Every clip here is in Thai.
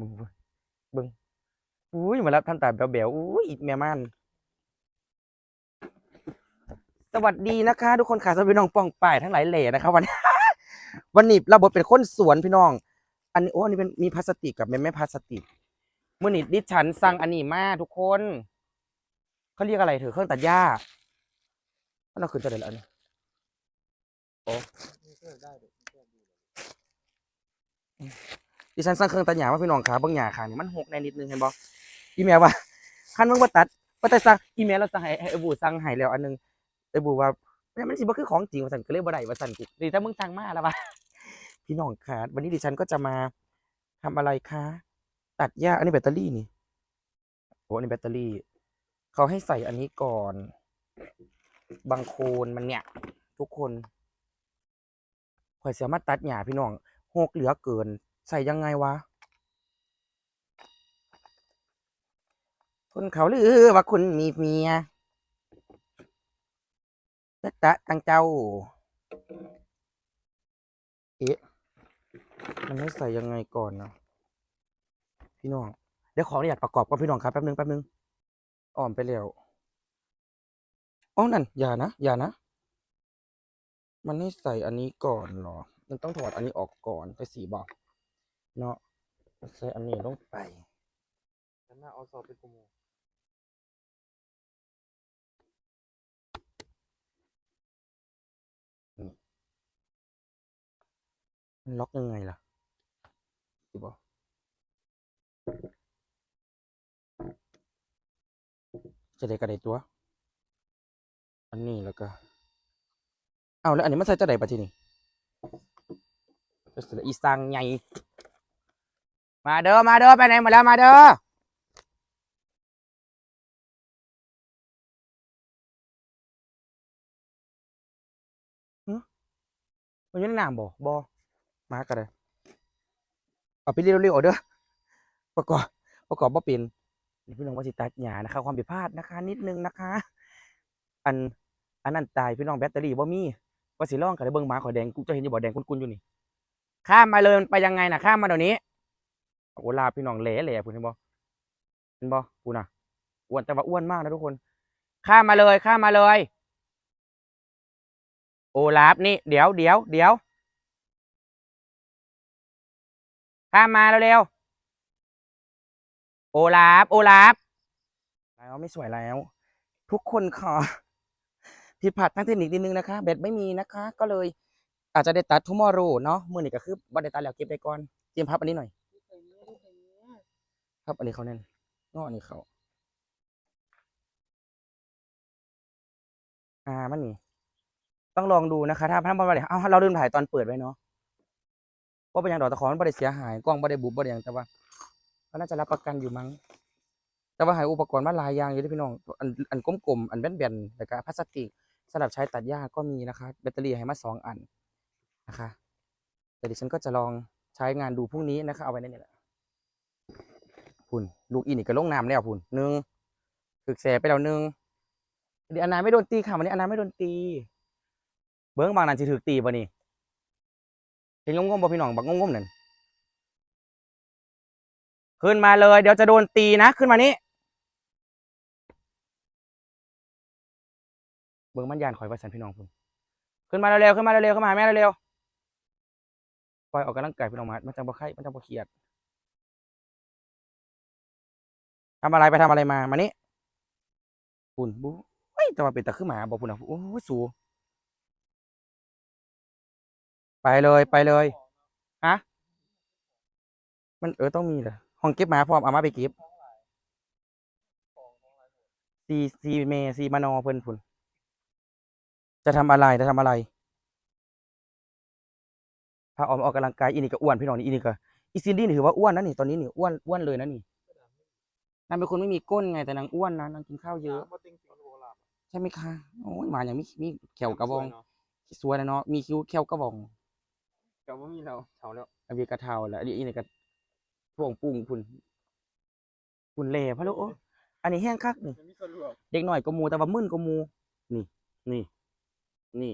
มึงเบิ่งอุ้ยมาแล้วท่านตาแบวๆอุ้ยแม่ม่านสวัสดีนะคะ ทุกคนค่ะสวัสดีพี่น้องป้องป่ายทั้งหลายเหล่นะคะวันวันนี้เราบทเป็นคนสวนพี่น้อง อันนี้โอ้อันนี้เป็นมีพลาสติกกับไม่ไม่พลาสติกเมื่อนี้ดิฉันสั่งอันนี้มาทุกคนเขาเรียกอะไรเถอะเครื่องตัดหญ้าเอาขึ้นจะได้แล้วอันนี้โอ้ ดิฉันสั่งเครื่องตัดหญ้ามาพี่น้องขาบางหญ้าขานี่มันหกในนิดนึงเห็นบ่อีเมลว่าคันมึงว่าตัดว่าแต่สั่งอีเมลเราสั่งให้ไอ้บูสั่งให้แล้วอันนึงไอ้บูว่าเนี่ยมันสิบ่คือของจริงว่าสั่นก็เลยบ่ได้ว่าสั่นกูดีถ้ามึงสั่งมาแล้วว่าพี่น้องคะวันนี้ดิฉันก็จะมาทำอะไรคะตัดหญ้าอันนี้แบตเตอรี่นี่โอ้อันนี้แบตเตอรี่เขาให้ใส่อันนี้ก่อนบางโคนมันเนี่ย ทุกคนข่อยสามารถตัดหญ้าพี่น้องหกเหลือเกิน ใส่ยังไงวะ คนเขาลือว่าคุณมีเมียตะตะตังเจ้า เอ๊ะ มันให้ใส่ยังไงก่อนนะพี่น้อง เดี๋ยวขออนุญาตประกอบก่อนพี่น้องครับแป๊บนึงแป๊บนึงอ่อมไปแล้วอ๋อนั่น อย่านะ อย่านะ มันให้ใส่อันนี้ก่อนเหรอ มันต้องถอดอันนี้ออกก่อนไปสีบอก เนาะใส่อันนี้ลงไปฉันน่าเอาสอบเป็นกูโมมันล็อกยังไงล่ะสีบอกจะได้กระไดตัว อันนี้แล้วก็เอาแล้วอันนี้มันใส่จะไดปะทีนี่จะเสอีสังไง มาเด้อมาเด้อไปไหนหมาแล้วมาเด้อมันอยังน้ำบ่บ่มากันเลยเอาไปเร็วๆเอเด้อประกอบประกอบบ่เป็นพี่น้องว่าสิตัดหญ้านะคะ ความผิดพลาดนะคะ นิดนึงนะคะ อันอันนั้นตายพี่น้องแบตเตอรี่บ่มีว่าสิล่องกันเลยเบิ่งหมาขอยแดงกูจะเห็นอยู่บ่แดงกุนๆอยู่นี่ข้ามมาเลยมันไปยังไงน่ะข้ามมาเดี๋ยวนี้ โอลาพี่น้องแหล่แหล่พูดเห็นบ่เห็นบ่พูดน่ะอ้วนแต่ว่าอ้วนมากนะทุกคน ข้ามมาเลยข้ามมาเลย โอลาฟนี่เดี๋ยวเดี๋ยวเดี๋ยวข้ามมาเร็วๆโอลาฟโอลาฟแล้วไม่สวยแล้ว ทุกคนขอผิดพลาดทางเทคนิคนิดนึงนะคะแบตไม่มีนะคะ ก็เลยอาจจะได้ตัดทุมอรูเนาะมือนี่ก็คือบัไดตัดแล้วเก็บได้ก่อนเตรียมพับอันนี้หน่อย พับอันนี้เขาแน่นงออันนี้เขาอ่ามันนี่ ต้องลองดูนะคะ ถ้าถ้ามันบ่ได้เอาเราลืมถ่ายตอนเปิดไว้เนาะว่าเป็นอย่างดอกตะขอมันบ่ได้เสียหายกล้องบ่ได้บุบบ่ได้อย่างแต่ว่าก็น่าจะรับประกันอยู่มั้ง แต่ว่าหายอุปกรณ์มาลายยางอยู่ที่พี่น้องอันอันกลมๆอันแบนๆแล้วก็พลาสติกสำหรับใช้ตัดหญ้าก็มีนะคะ แบตเตอรี่ให้มาสองอันนะคะแต่ดิฉันก็จะลองใช้งานดูพรุ่งนี้นะคะเอาไว้ในนี่แหละ พุ่นลูกอีนี่ก็ลงน้ำแล้วพุ่นหนึ่งถึกแสไปแล้วหนึ่งเดี๋ยวอันนาไม่โดนตีค่ะวันนี้อันนาไม่โดนตี เบิ้งบางนันสิถึกตีป่ะนี่เห็นงงๆบ่พี่น้องบักงงๆนั่นขึ้นมาเลย เดี๋ยวจะโดนตีนะ ขึ้นมานี้เบิ่งมันยานข่อยว่าสันพี่น้องพุ่นขึ้นมาเร็วๆขึ้นมาเร็วๆขึ้นมาหาแม่เร็วๆปล่อยออกกำลังกายพี่น้องมามันจะบ่ไข้มันจะบ่เครียด ทำอะไรไปทำอะไรมา มานี่พุ่นบู๊เฮ้ยแต่ว่าเป็นตะขึ้นมาบอกพุ่นอะโอ้สูไปเลยไปเลยฮะมันเออต้องมีเหรอห้องเก็บหมาพร้อมเอามาไปเก็บซีซีเมซีมานอเพิ่นพุ่นจะทำอะไรจะทำอะไรพาออมออกกำลังกายอีนี่ก็อ้วนพี่น้องนี่อีนี่ก็อีซินดี้นี่ถือว่าอ้วนนะนี่ตอนนี้นี่อ้วนอ้วนเลยนะนี่ นางเป็นคนไม่มีก้นไงแต่นางอ้วนนะนางกินข้าวเยอะมาติงติงโบราณใช่ไหมคะโอ้ยหมาอย่างมีมีแขวกระบองสวยนะเนาะมีคิ้วแขวกระบองกับว่ามีเราเฉาแล้วอันนี้กระเทาแหละอันนี้อีนี่ก็พ่วงปุงพุ่นพุ่นเล่พะโลกโอ้อันนี้แห้งคักนี่จะมีส่วนรวมเด็กหน่อยก็มูแต่ว่ามึนก็มู นี่นี่นี่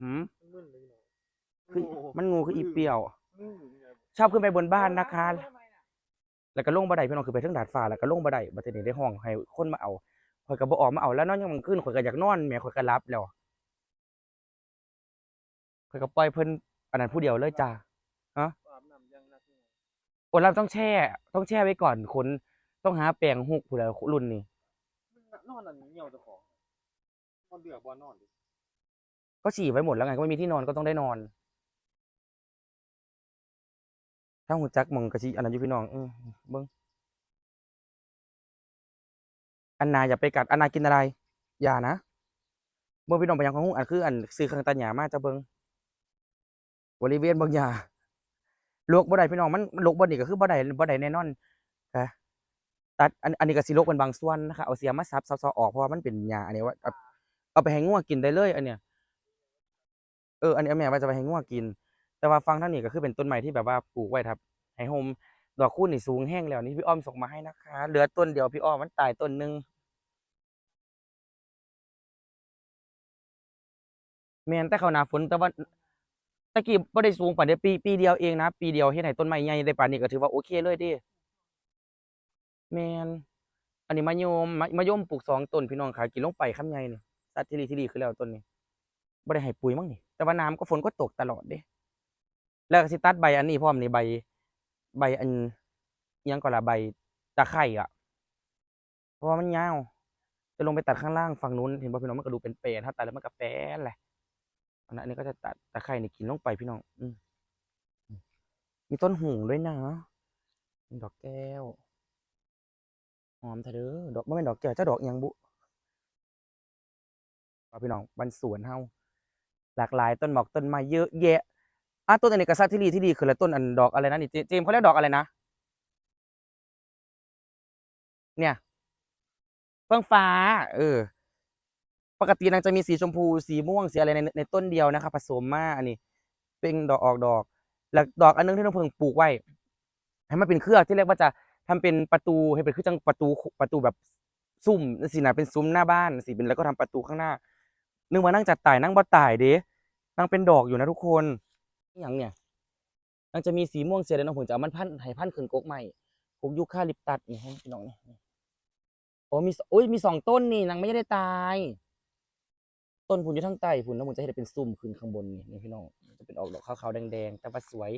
หืมมึนเลยเนาะคือมันงูคืออีเปียวมึนอยู่ไงชอบขึ้นไปบนบ้านนะคะ แล้วก็ลงบันไดพี่น้องคือไปถึงดาดฟ้าแล้วก็ลงบันไดบัดนี้ได้ห้องให้คนมาเอาข่อยก็บ่ออกมาเอาแล้วนอนยังมันขึ้นข่อยก็อยากนอนแหมข่อยก็หลับแล้วข่อยก็ปล่อยเพิ่นอันนั้นผู้เดียวเลยจ้าอาบน้ำยังนักนี่โอ้เราต้องแช่ ต้องแช่ไว้ก่อนคนต้องหาแปรงหุกผู้ใดรุ่นนี้นอนอันนี้เหี่ยวเจ้าของนอนเดือกบ่นอนดิก็ฉี่ไว้หมดแล้วไงก็ไม่มีที่นอนก็ต้องได้นอน ถ้าหูจักมองกะชิอันนั้นอยู่พี่น้องอือเบิ้งอันนาอย่าไปกัดอันนากินอะไร อย่านะเบิ้งพี่น้องไปยังของหูอันคือ อันซื้อเครื่องตัดหญ้ามาจะเบิ้งบริเวณบางหญ้าลวกบ่ได้พี่น้องมันลวกบ่นี่ก็คือบ่ได้บ่ได้แน่นอนค่ะตัดอันอันนี้ก็สิลวกเป็นบางส่วนนะคะเอาเสียมาซับซับซับออกเพราะว่ามันเป็นหญ้าอันนี้ว่าเอาเอาไปให้งัวกินได้เลย อันเนี้ยเอออันนี้แม่ว่าจะไปให้งัวกิน แต่ว่าฟังท่างนี้ก็คือเป็นต้นไม้ที่แบบว่าปลูกไว้ครับให้โฮมดอกคูณนี่สูงแห้งแล้วนี่พี่อ้อมส่งมาให้นะคะ เหลือต้นเดียวพี่อ้อมมันตายต้นหนึงแมนแต่เขาหนาฝนแต่ว่าตะกี้บ่ได้สูงป่านใดปีปีเดียวเองนะปีเดียวเฮ็ดให้ต้นไม้ใหญ่ได้ปานนี้ก็ถือว่าโอเคเลยดิแมนอันนี้มะยมมะยมปลูกสองต้นพี่น้องขากินลงไปคำใหญ่นี่ตัดที่ดีที่ดีคือแล้วต้นนี้บ่ได้ให้ปุ๋ยมั้งนี่แต่ว่าน้ำก็ฝนก็ตกตลอดเด้ แล้วก็สิตัดใบอันนี้พร้อมนี่ใบ ใบอันยังก็ละใบตะไคร่อะ เพราะว่ามันยาว จะลงไปตัดข้างล่างฝั่งนู้นเห็นบ่ะพี่น้องมันก็ดูเป็นแปลนถ้าตัดแล้วมันก็แปลนแหละอันนี้ก็จะตัดตะไคร่นี่กินลงไปพี่น้อง อืมีต้นหูด้วยนะมีดอกแก้วหอมเถอะเด้อดอกบ่แม่นดอกแก้วเจ้าดอกยังบุเอาพี่น้องบ้านสวนเฮาหลากหลายต้นหมอกต้นไม้เยอะแยะ อะต้นอันนี้ก็ซักที่ดีที่ดีคือละต้นอันดอกอะไรนะนี่เจมเขาเรียกดอกอะไรนะ เนี่ยเฟื่องฟ้า เออ ปกตินางจะมีสีชมพู สีม่วงสีอะไรในในต้นเดียวนะครับผสมมาอันนี้ เป็นดอกออกดอก แล้วดอกอันนึงที่น้องเพิ่งปลูกไว้ให้มันเป็นเครือที่เรียกว่าจะทำเป็นประตูให้เป็นเครื่อจังประตูประตูแบบซุ่มสินะเป็นซุ้มหน้าบ้านสิเป็นแล้วก็ทำประตูข้างหน้า นึกว่านั่งจัดตายนั่งบ่ตายเด้นั่งเป็นดอกอยู่นะทุกคน อย่างเนี่ยนั่งจะมีสีม่วงเสียเลยน้องผมจะเอามันพันให้พันขึ้นกกใหม่กกยูคาลิปตัสนี่ให้พี่น้องนี่โอ้มีโอ้ยมีสองต้นนี่นางไม่ได้ตาย ต้นผุนอยู่ทั้งใต้ผุนน้องผมจะให้เป็นซุ่มขึ้นข้างบนนี่นี่พี่น้องจะเป็นออกดอกขาวๆแดงๆแต่ว่าสวย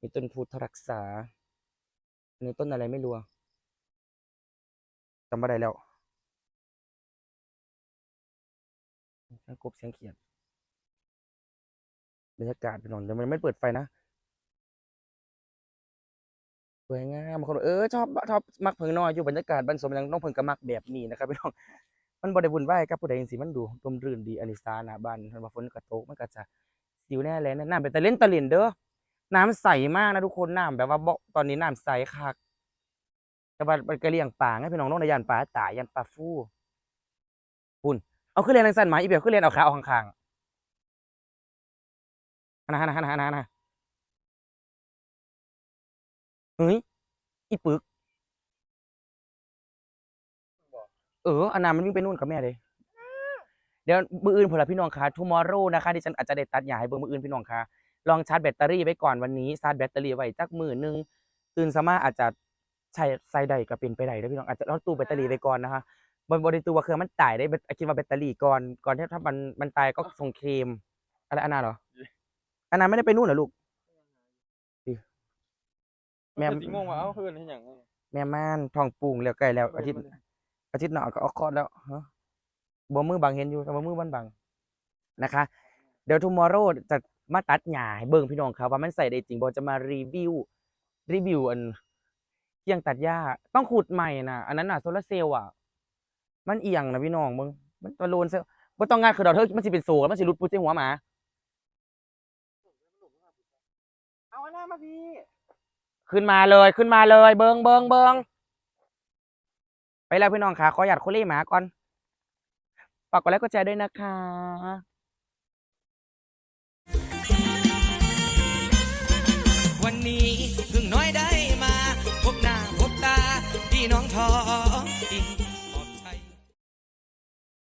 มีต้นพุทธรักษาอันนี้ต้นอะไรไม่รู้จำไม่ได้แล้วกบเสียงเขียด บรรยากาศเป็นหนอนแต่มันไม่เปิดไฟนะสวยงามบางคนเออชอบชอบมักเพิงน้อยอยู่บรรยากาศบ้านสมยังน้องเพิงก็มักแบบนี้นะครับพี่น้องมันบ่ได้วุ่นวากับผู้ใดจังซี่มันดูร่มรื่นดีอันนี้ซาหนาบ้านมันว่าฝนก็ตกมันก็จะสิวแน่แลนะน้ำเป็นตะเล่นตะเล่นเด้อน้ำใสมากนะทุกคนน้ำแบบว่าบ่ตอนนี้น้ำใสคักแต่ว่ามันก็เลี้ยงปลาไงพี่น้องน้องในยานปลาตายยานปลาฟูปุ่นเอาขึ้นเรียนทางสั้นหมาอีเบียขึ้นเรียนเอาขาเอาข้างๆ อันนะอันนะอันนะอันนะอันนะเฮ้ยอีปึก เอออันนั้นมันวิ่งไปนู่นกับแม่เลยเดี๋ยวมืออื่นพอละพี่น้องคะ tomorrow นะคะที่ฉันอาจจะได้ตัดหญ้าให้เบิ่งมืออื่นพี่น้องคะลองชาร์จแบตเตอรี่ไว้ก่อนวันนี้ชาร์จแบตเตอรี่ไว้จักมือหนึงตื่นสามารถอาจจะใช้ใส่ได้ก็เป็นไปได้เด้อพี่น้องอาจจะเอาตู้แบตเตอรี่ไว้ก่อนนะคะบนบริตัวว่าเครื่องมันตายได้แบตคิดว่าแบตเตอรี่ก่อนก่อนที่ถ้ามันมันตายก็ส่งเคลมอะไรอันนั้นเหรอ อันนั้นไม่ได้ไปนู่นเหรอลูก แม่แม่สิงงว่าเอ้าเพิ่นเฮ็ดหยังแม่ม่านทองปรุงแล้วใกล้แล้ว อาทิตย์อาทิตย์หน้าก็ออกคลอดแล้วฮะบ่มือบางเห็นอยู่แต่ว่ามือมันบางนะคะ เดี๋ยว tomorrow จะมาตัดหญ้าให้เบิ่งพี่น้องครับว่ามันใส่ได้จริงบ่จะมารีวิวรีวิวอันเที่ยงตัดหญ้าต้องขุดใหม่นะอันนั้นน่ะโซลาร์เซลล์อะ มันเอียงนะพี่น้องเบิ่งมันตะโลนเซลบ่ต้องงานคือดอกเธอมันสิเป็นโซ่แล้วมันสิหลุดปุ๊บใส่หัวหมาเอาอันหน้ามาพี่ ขึ้นมาเลยขึ้นมาเลย เบิงเบิงเบิงไปแล้วพี่น้องค่ะขอหยัดคุล่หมาก่อนฝากกดไลค์กดแชร์ด้วยนะคะ